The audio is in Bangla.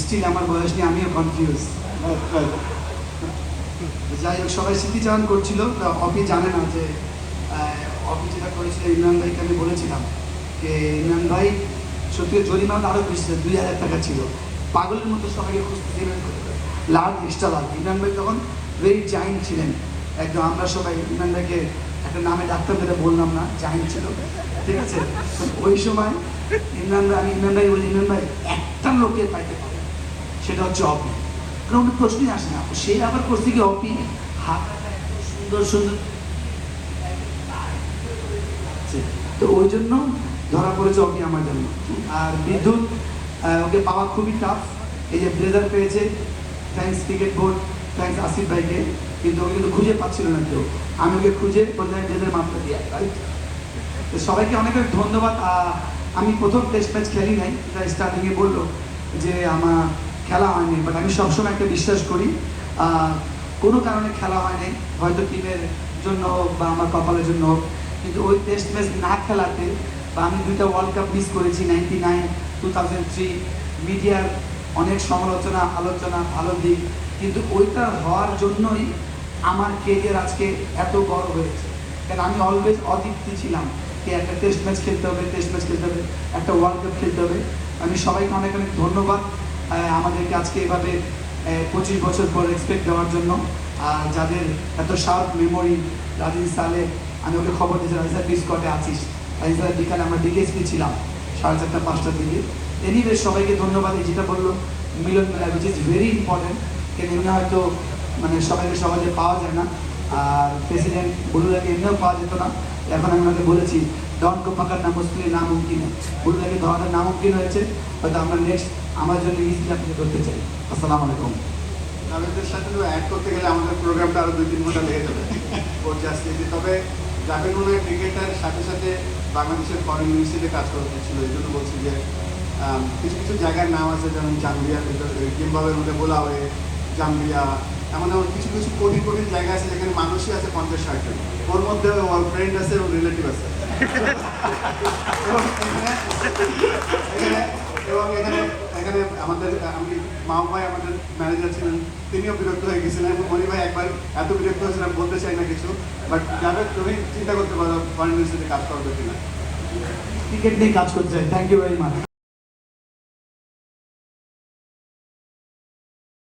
স্টিল আমার বয়স নিয়ে আমিও কনফিউজ যাই হোক, সবাই স্মৃতিচারণ করছিল অপি জানে না যে অপি যেটা করেছিল, ইমরান ভাইকে আমি বলেছিলাম যে, ইমরান ভাই, সত্যি জরিমানা আরও বেশি দুই হাজার টাকা ছিল। পাগলের মতো সবাইকে খুঁজতে দিলেন লাভ এক্সট্রা লাভ ইমরান ভাই তখন ভেরি জাইন্ট ছিলেন। একদম আমরা সবাই ইমরান ভাইকে একটা নামে ডাক্তার যেটা বললাম না জাইন্ট ছিল। ঠিক আছে? ওই সময় ইমরান ভাই, আমি ইমরান ভাই বলি, ইমরান ভাই, একটা লোকের পাইতে পারে সেটা হচ্ছে অপি। কারণ প্রশ্নই আসে না সেই আবার করছে কি অপি? হাত সুন্দর সুন্দর। তো ওই জন্য ধরা পড়েছে অপি আমার জন্য। আর বিদ্যুৎ ওকে পাওয়া খুবই টাফ এই যে ব্লেজার পেয়েছে thanks cricket board thanks Asif ভাইকে। কিন্তু ওকে কিন্তু খুঁজে পাচ্ছিল না কেউ। আমি ওকে খুঁজে কোথায় ব্লেজার মাপটা দিয়ে রাইট সবাইকে অনেক অনেক ধন্যবাদ। আমি প্রথম টেস্ট ম্যাচ খেলি নাই স্টার্টিংয়ে বলল যে আমার খেলা হয়নি বাট আমি সবসময় একটা বিশ্বাস করি কোনো কারণে খেলা হয়নি, হয়তো টিমের জন্য বা আমার কপালের জন্য কিন্তু ওই টেস্ট ম্যাচ না খেলাতে বা আমি দুইটা ওয়ার্ল্ড কাপ মিস করেছি ninety nine two thousand three মিডিয়ার অনেক সমালোচনা, আলোচনা, ভালো দিক, কিন্তু ওইটা হওয়ার জন্যই আমার কেরিয়ার আজকে এত বড় হয়েছে। কারণ আমি অলওয়েজ অদীপ্তি ছিলাম যে একটা টেস্ট ম্যাচ খেলতে হবে টেস্ট ম্যাচ খেলতে হবে, একটা ওয়ার্ল্ড কাপ খেলতে হবে। আমি সবাইকে অনেক অনেক ধন্যবাদ। আমাদেরকে আজকে এভাবে পঁচিশ বছর পর রেসপেক্ট দেওয়ার জন্য, আর যাদের এত শার্প মেমোরি রাজিন সালে আমি ওকে খবর দিয়েছি রাজিন স্যার স্কটে আছিস। রাজিন স্যার, বিকালে আমরা ডিএসপি ছিলাম, সাড়ে চারটা পাঁচটার দিকে এনিওয়ে সবাইকে ধন্যবাদ যেটা বলল, মিলন মেলা উইচ ইজ ভেরি ইম্পর্টেন্ট কিন্তু এমনি হয়তো মানে সবাইকে সহজে পাওয়া যায় না। আর প্রেসিডেন্ট বলুলাকে এমনিও পাওয়া যেত না, এখন আমি ওনাকে বলেছি ডন কো পাকার নাম মুশকিল না মুমকিন বলুলাকে ধরাটা নামুমকিন হয়েছে, হয়তো আমরা নেক্সট আমার জন্য ইজিলি আপনাকে করতে চাই। আসসালামু আলাইকুম। জাভেদের সাথে অ্যাড করতে গেলে আমাদের প্রোগ্রামটা আরও দুই তিন ঘণ্টা লেগে যাবে। ওর জাস্ট তবে জাভেদ মনে হয় ক্রিকেটের সাথে সাথে বাংলাদেশের ফরেন মিনিস্ট্রিতে কাজ করতে ছিল। এই জন্য বলছি যে কিছু কিছু জায়গার নাম আছে যেমন জাম্বিয়ার ভিতরে জিম্বাবের মধ্যে বোলা হয়ে জাম্বিয়া এমন এমন কিছু কিছু কঠিন কঠিন জায়গা আছে যেখানে মানুষই আছে পঞ্চাশ ষাট জন ওর মধ্যে ওর ফ্রেন্ড আছে ওর রিলেটিভ আছে এবং এখানে এখানে- এবং এখানে এখানে আমাদের, আমি মাও ভাই আমাদের ম্যানেজার ছিলেন, তিনিও বিরক্ত হয়ে গেছিলেন, এবং মনি ভাই একবার এত বিরক্ত হয়েছিলেন বলতে চাই না কিছু বাট যাদের তুমি চিন্তা করতে পারো ফরেন মিনিস্ট্রিতে কাজ করবে কিনা। ক্রিকেট নিয়ে কাজ করতে চাই থ্যাংক ইউ ভেরি মাচ